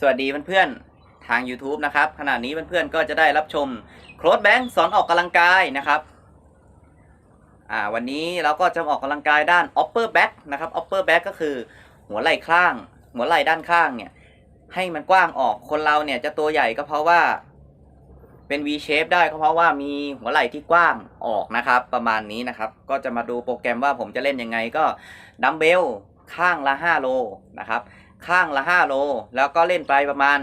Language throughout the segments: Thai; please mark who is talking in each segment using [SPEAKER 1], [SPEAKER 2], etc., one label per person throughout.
[SPEAKER 1] สวัสดีเพื่อนๆทาง YouTube นะครับขณะนี้เพื่อนๆก็จะได้รับชมโค้ดแบงค์สอนออกกำลังกายนะครับอ่าวันนี้เราก็จะออกกำลังกายด้าน upper back นะครับ upper back ก็คือหัวไหล่ข้าง หัวไหล่ด้านข้างเนี่ยให้มันกว้างออกคนเราเนี่ยจะตัวใหญ่ก็เพราะว่าเป็น V shape ได้ก็เพราะว่ามีหัวไหล่ที่กว้างออกนะครับ ประมาณนี้นะครับ ก็จะมาดูโปรแกรมว่าผมจะเล่นยังไงก็ดัมเบลข้างละ 5 โลนะครับ ข้างละ 5 โล แล้วก็เล่นไปประมาณ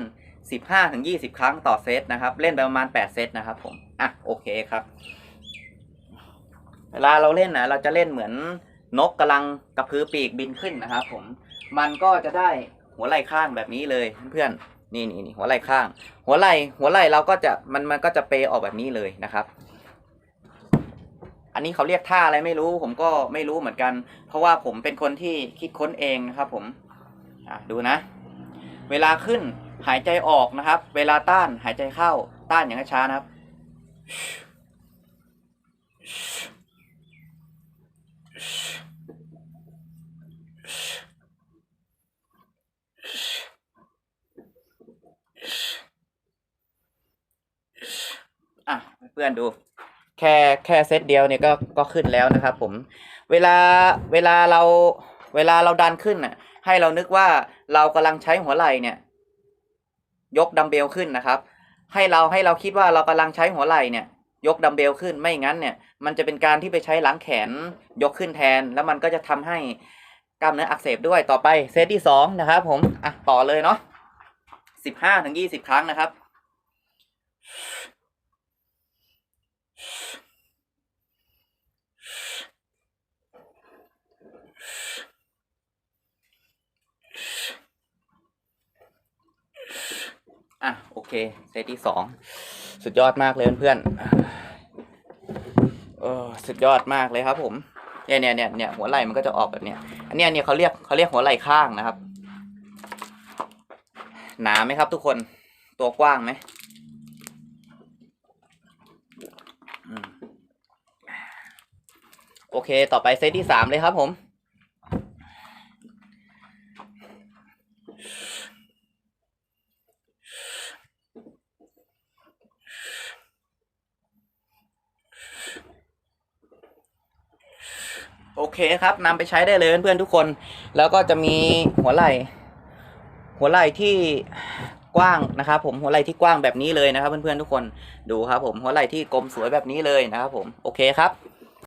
[SPEAKER 1] 15-20 ครั้งต่อเซตนะครับ เล่นไปประมาณ 8 เซตนะครับผม อะ โอเคครับ เวลาเราเล่นนะเราจะเล่นเหมือนนกกำลังกระพือปีกบินขึ้นนะครับผม มันก็จะได้หัวไหล่ข้างแบบนี้เลยเพื่อนนี่นี่นี่หัวไหล่ข้าง หัวไหล่หัวไหล่เราก็จะมันมันก็จะเปออกแบบนี้เลยนะครับ อันนี้เขาเรียกท่าอะไรไม่รู้ ผมก็ไม่รู้เหมือนกัน เพราะว่าผมเป็นคนที่คิดค้นเองนะครับผม อะดูนะ เวลาขึ้นหายใจออกนะครับ เวลาต้านหายใจเข้าต้านอย่างช้าๆนะครับ อะเพื่อนดูแค่แค่เซตเดียวเนี่ยก็ก็ขึ้นแล้วนะครับผม เวลาเวลาเรา เวลาเราดันขึ้นน่ะ ให้เรานึกว่าเรากำลังใช้หัวไหล่เนี่ย ยกดัมเบลขึ้นนะครับ ให้เราให้เราคิดว่าเรากำลังใช้หัวไหล่เนี่ย ยกดัมเบลขึ้นไม่งั้นเนี่ย มันจะเป็นการที่ไปใช้หลังแขนยกขึ้นแทน แล้วมันก็จะทำให้กล้ามเนื้ออักเสบด้วยต่อไปเซตที่สองนะครับ ผมอะต่อเลยเนาะสิบห้าถึงยี่สิบครั้งนะครับ อะโอเคเซตที่สองสุดยอดมากเลยเพื่อนๆเออสุดยอดมากเลยครับ ผมเนี่ยเนี่ยเนี่ยเนี่ยหัวไหล่มันก็จะออกแบบเนี้ยอันเนี้ยเนี่ยเขาเรียกเขาเรียกหัวไหล่ข้างนะครับ หนาไหมครับ ทุกคนตัวกว้างไหมโอเค ต่อไปเซตที่สามเลยครับผม โอเคครับนำไปใช้ได้เลยเพื่อนๆทุกคน แล้วก็จะมีหัวไหล่ หัวไหล่ที่กว้างนะครับ ผมหัวไหล่ที่กว้างแบบนี้เลยนะครับ เพื่อนๆทุกคนดูครับ ผมหัวไหล่ที่กลมสวยแบบนี้เลยนะครับ ผมโอเคครับ